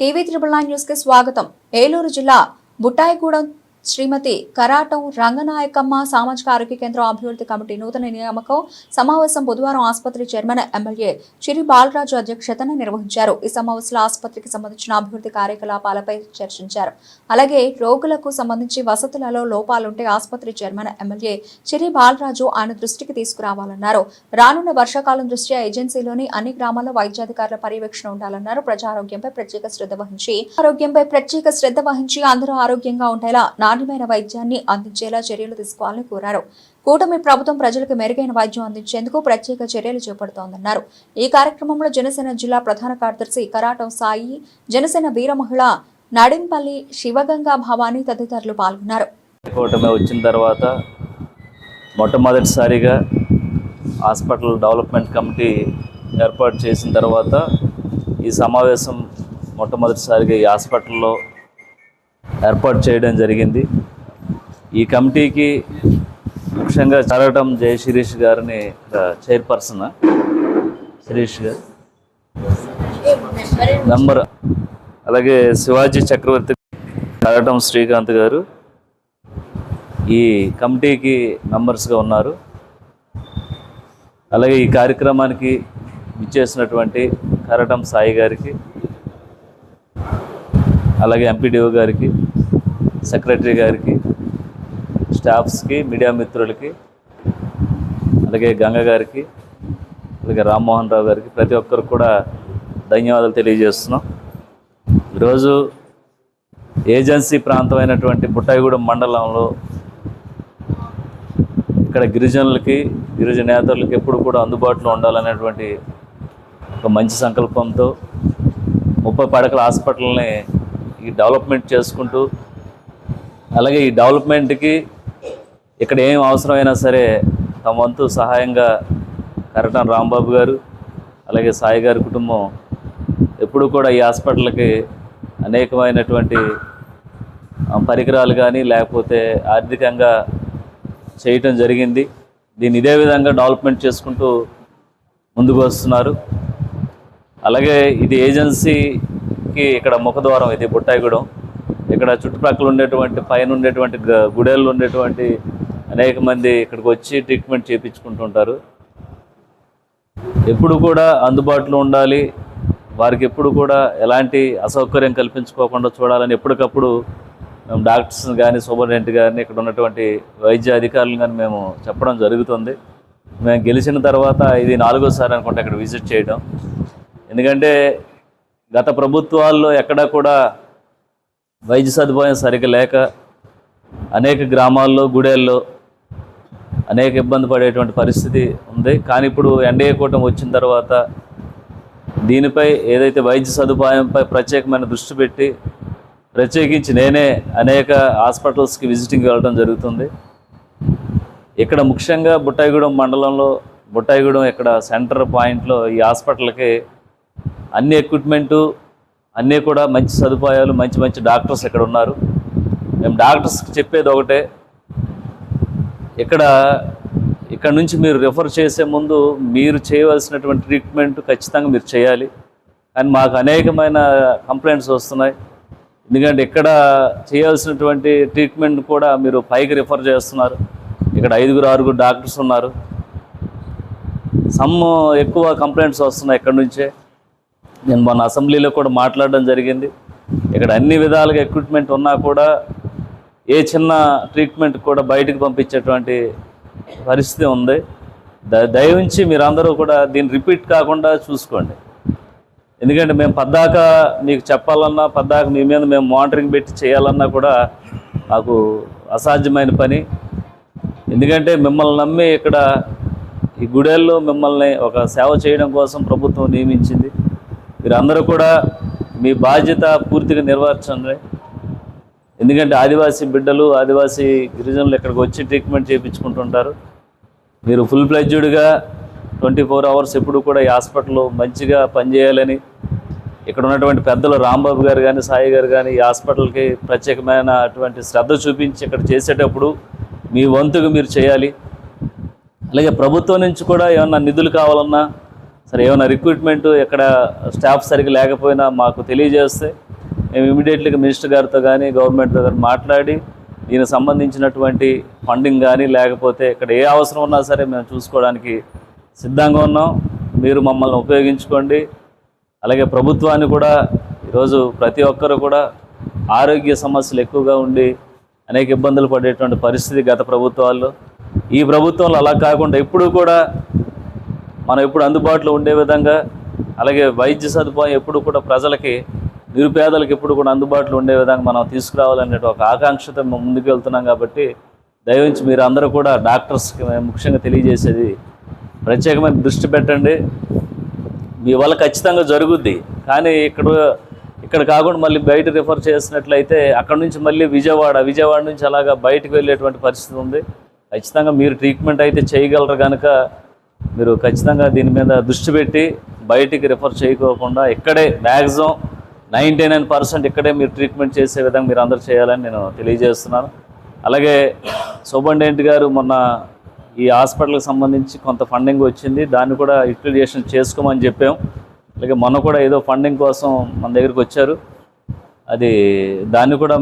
TV triple nine న్యూస్కి స్వాగతం. ఏలూరు జిల్లా బుట్టాయిగూడెం శ్రీమతి కరాటం రంగనాయకమ్మ సామాజిక ఆరోగ్య కేంద్రం అభివృద్ధి కమిటీ నూతన నియామకం సమావేశం బుధవారం ఆసుపత్రి చైర్మన్ ఎమ్మెల్యే చిరి బాలరాజు అధ్యక్షతన నిర్వహించారు. ఈ సమావేశంలో ఆసుపత్రికి సంబంధించిన అభివృద్ధి కార్యకలాపాలపై చర్చించారు. అలాగే రోగులకు సంబంధించి వసతులలో లోపాలుంటే ఆసుపత్రి చైర్మన్ ఎమ్మెల్యే చిరి బాలరాజు ఆయన దృష్టికి తీసుకురావాలన్నారు. రానున్న వర్షాకాలం దృష్ట్యా ఏజెన్సీలోని అన్ని గ్రామాల్లో వైద్యాధికారుల పర్యవేక్షణ ఉండాలన్నారు. ప్రజారోగ్యంపై ప్రత్యేక శ్రద్ధ వహించి ఆరోగ్యంపై ప్రత్యేక శ్రద్ధ వహించి అందరూ ఆరోగ్యంగా ఉండేలా నాణ్యమైన వైద్యాన్ని అందించేలా చర్యలు తీసుకోవాలని కోరారు. కూటమి ప్రభుత్వం ప్రజలకు మెరుగైన వైద్యం అందించేందుకు ప్రత్యేక చర్యలు చేపడుతోందన్నారు. ఈ కార్యక్రమంలో జనసేన జిల్లా ప్రధాన కార్యదర్శి కరాటం సాయి జనసేన వీర మహిళ నడింపల్లి శివగంగా భవాని తదితరులు పాల్గొన్నారు. కూటమి వచ్చిన తర్వాత మొట్టమొదటిసారిగా హాస్పిటల్ డెవలప్మెంట్ కమిటీ ఏర్పాటు చేసిన తర్వాత ఈ సమావేశం మొట్టమొదటిసారిగా ఈ హాస్పిటల్లో ఏర్పాటు చేయడం జరిగింది. ఈ కమిటీకి ముఖ్యంగా చరవటం జయ శిరీష్ గారిని ఇక్కడ చైర్పర్సన్ శిరీష్ గారు. నంబర్ అలాగే శివాజీ చక్రవర్తి చరవటం శ్రీకాంత్ గారు. ఈ కమిటీకి మెంబర్స్గా ఉన్నారు. అలాగే ఈ కార్యక్రమానికి ఇచ్చేసినటువంటి కరటం సాయి గారికి అలాగే ఎంపీడీఓ గారికి సెక్రటరీ గారికి స్టాఫ్స్కి మీడియా మిత్రులకి అలాగే గంగ గారికి అలాగే రామ్మోహన్ రావు గారికి ప్రతి ఒక్కరికి కూడా ధన్యవాదాలు తెలియజేస్తున్నాం. ఈరోజు ఏజెన్సీ ప్రాంతమైనటువంటి బుట్టాయిగూడెం మండలంలో ఇక్కడ గిరిజనులకి గిరిజన నేతలకి ఎప్పుడు కూడా అందుబాటులో ఉండాలనేటువంటి ఒక మంచి సంకల్పంతో ముప్పై పడకల హాస్పిటల్ని ఈ డెవలప్మెంట్ చేసుకుంటూ అలాగే ఈ డెవలప్మెంట్కి ఇక్కడ ఏం అవసరమైనా సరే తమ వంతు సహాయంగా కరటం రాంబాబు గారు అలాగే సాయి గారి కుటుంబం ఎప్పుడు కూడా ఈ హాస్పిటల్కి అనేకమైనటువంటి పరికరాలు కానీ లేకపోతే ఆర్థికంగా చేయటం జరిగింది. దీన్ని ఇదే విధంగా డెవలప్మెంట్ చేసుకుంటూ ముందుకు వస్తున్నారు. అలాగే ఇది ఏజెన్సీకి ఇక్కడ ముఖద్వారం ఇది బుట్టాయిగూడెం. ఇక్కడ చుట్టుపక్కల ఉండేటువంటి పైన ఉండేటువంటి గ- గుడేళ్ళు ఉండేటువంటి అనేక మంది ఇక్కడికి వచ్చి ట్రీట్మెంట్ చేయించుకుంటుంటారు ఎప్పుడు కూడా అందుబాటులో ఉండాలి. వారికి ఎప్పుడు కూడా ఎలాంటి అసౌకర్యం కల్పించుకోకుండా చూడాలని ఎప్పటికప్పుడు మేము డాక్టర్స్ కానీ సూపరింటెండెంట్ కానీ ఇక్కడ ఉన్నటువంటి వైద్య అధికారులు కానీ మేము చెప్పడం జరుగుతుంది. మేము గెలిచిన తర్వాత ఇది నాలుగోసారి అనుకుంటా ఇక్కడ విజిట్ చేయడం. ఎందుకంటే గత ప్రభుత్వాల్లో ఎక్కడా కూడా వైద్య సదుపాయం సరిగ్గా లేక అనేక గ్రామాల్లో గుడేల్లో అనేక ఇబ్బంది పడేటువంటి పరిస్థితి ఉంది. కానీ ఇప్పుడు ఎన్డీఏ కూటమి వచ్చిన తర్వాత దీనిపై ఏదైతే వైద్య సదుపాయంపై ప్రత్యేకమైన దృష్టి పెట్టి ప్రత్యేకించి నేనే అనేక హాస్పిటల్స్కి విజిటింగ్ వెళ్ళడం జరుగుతుంది. ఇక్కడ ముఖ్యంగా బుట్టాయిగూడెం మండలంలో బుట్టాయిగూడెం ఇక్కడ సెంటర్ పాయింట్లో ఈ హాస్పిటల్కి అన్ని ఎక్విప్మెంటు అన్నీ కూడా మంచి సదుపాయాలు మంచి మంచి డాక్టర్స్ ఇక్కడ ఉన్నారు. మేము డాక్టర్స్కి చెప్పేది ఒకటే. ఇక్కడ ఇక్కడ నుంచి మీరు రిఫర్ చేసే ముందు మీరు చేయవలసినటువంటి ట్రీట్మెంట్ ఖచ్చితంగా మీరు చేయాలి. కానీ మాకు అనేకమైన కంప్లైంట్స్ వస్తున్నాయి. ఎందుకంటే ఇక్కడ చేయాల్సినటువంటి ట్రీట్మెంట్ కూడా మీరు పైకి రిఫర్ చేస్తున్నారు. ఇక్కడ ఐదుగురు ఆరుగురు డాక్టర్స్ ఉన్నారు. సమ్ ఎక్కువ కంప్లైంట్స్ వస్తున్నాయి ఇక్కడ నుంచే. నేను మొన్న అసెంబ్లీలో కూడా మాట్లాడడం జరిగింది. ఇక్కడ అన్ని విధాలుగా ఎక్విప్మెంట్ ఉన్నా కూడా ఏ చిన్న ట్రీట్మెంట్ కూడా బయటకు పంపించేటువంటి పరిస్థితి ఉంది. ద దయవుంచి మీరందరూ కూడా దీన్ని రిపీట్ కాకుండా చూసుకోండి. ఎందుకంటే మేము పద్దాక మీకు చెప్పాలన్నా పద్దాక మీ మీద మేము మానిటరింగ్ పెట్టి చేయాలన్నా కూడా మాకు అసాధ్యమైన పని. ఎందుకంటే మిమ్మల్ని నమ్మి ఇక్కడ ఈ గుడేల్లో మిమ్మల్ని ఒక సేవ చేయడం కోసం ప్రభుత్వం నియమించింది. మీరందరూ కూడా మీ బాధ్యత పూర్తిగా నిర్వహించండి ఎందుకంటే ఆదివాసీ బిడ్డలు ఆదివాసీ గిరిజనులు ఇక్కడికి వచ్చి ట్రీట్మెంట్ చేయించుకుంటుంటారు మీరు ఫుల్ ఫ్లెడ్జ్డ్గా ట్వంటీ ఫోర్ అవర్స్ ఎప్పుడు కూడా ఈ హాస్పిటల్లో మంచిగా పనిచేయాలని ఇక్కడ ఉన్నటువంటి పెద్దలు రాంబాబు గారు కానీ సాయి గారు కానీ ఈ హాస్పిటల్కి ప్రత్యేకమైన అటువంటి శ్రద్ధ చూపించి ఇక్కడ చేసేటప్పుడు మీ వంతుగా మీరు చేయాలి. అలాగే ప్రభుత్వం నుంచి కూడా ఏమన్నా నిధులు కావాలన్నా సరే ఏమైనా రిక్రూట్మెంట్ ఎక్కడ స్టాఫ్ సరిగ్గా లేకపోయినా మాకు తెలియజేస్తే మేము ఇమీడియట్లీగా మినిస్టర్ గారితో కానీ గవర్నమెంట్తో కానీ మాట్లాడి దీనికి సంబంధించినటువంటి ఫండింగ్ కానీ లేకపోతే ఇక్కడ ఏ అవసరం ఉన్నా సరే మేము చూసుకోవడానికి సిద్ధంగా ఉన్నాం. మీరు మమ్మల్ని ఉపయోగించుకోండి. అలాగే ప్రభుత్వాన్ని కూడా ఈరోజు ప్రతి ఒక్కరు కూడా ఆరోగ్య సమస్యలు ఎక్కువగా ఉండి అనేక ఇబ్బందులు పడేటువంటి పరిస్థితి గత ప్రభుత్వాల్లో. ఈ ప్రభుత్వంలో అలా కాకుండా ఎప్పుడూ కూడా మనం ఎప్పుడు అందుబాటులో ఉండే విధంగా అలాగే వైద్య సదుపాయం ఎప్పుడు కూడా ప్రజలకి నిరుపేదలకు ఎప్పుడు కూడా అందుబాటులో ఉండే విధంగా మనం తీసుకురావాలనే ఒక ఆకాంక్షతో మేము ముందుకు వెళ్తున్నాం కాబట్టి దయవించి మీరు అందరూ కూడా డాక్టర్స్కి మేము ముఖ్యంగా తెలియజేసేది ప్రత్యేకమైన దృష్టి పెట్టండి. మీ వల్ల ఖచ్చితంగా జరుగుద్ది. కానీ ఇక్కడ ఇక్కడ కాకుండా మళ్ళీ బయట రిఫర్ చేసినట్లయితే అక్కడ నుంచి మళ్ళీ విజయవాడ విజయవాడ నుంచి అలాగా బయటకు వెళ్ళేటువంటి పరిస్థితి ఉంది. ఖచ్చితంగా మీరు ట్రీట్మెంట్ అయితే చేయగలరు కనుక మీరు ఖచ్చితంగా దీని మీద దృష్టి పెట్టి బయటికి రిఫర్ చేయకోకుండా ఇక్కడే మ్యాక్సిమం నైంటీ నైన్ పర్సెంట్ ఇక్కడే మీరు ట్రీట్మెంట్ చేసే విధంగా మీరు అందరూ చేయాలని నేను తెలియజేస్తున్నాను. అలాగే సూపరింటెండెంట్ గారు మొన్న ఈ హాస్పిటల్కి సంబంధించి కొంత ఫండింగ్ వచ్చింది. దాన్ని కూడా యూటిలైజేషన్ చేసుకోమని చెప్పాం. అలాగే మొన్న కూడా ఏదో ఫండింగ్ కోసం మన దగ్గరికి వచ్చారు. అది దాన్ని కూడా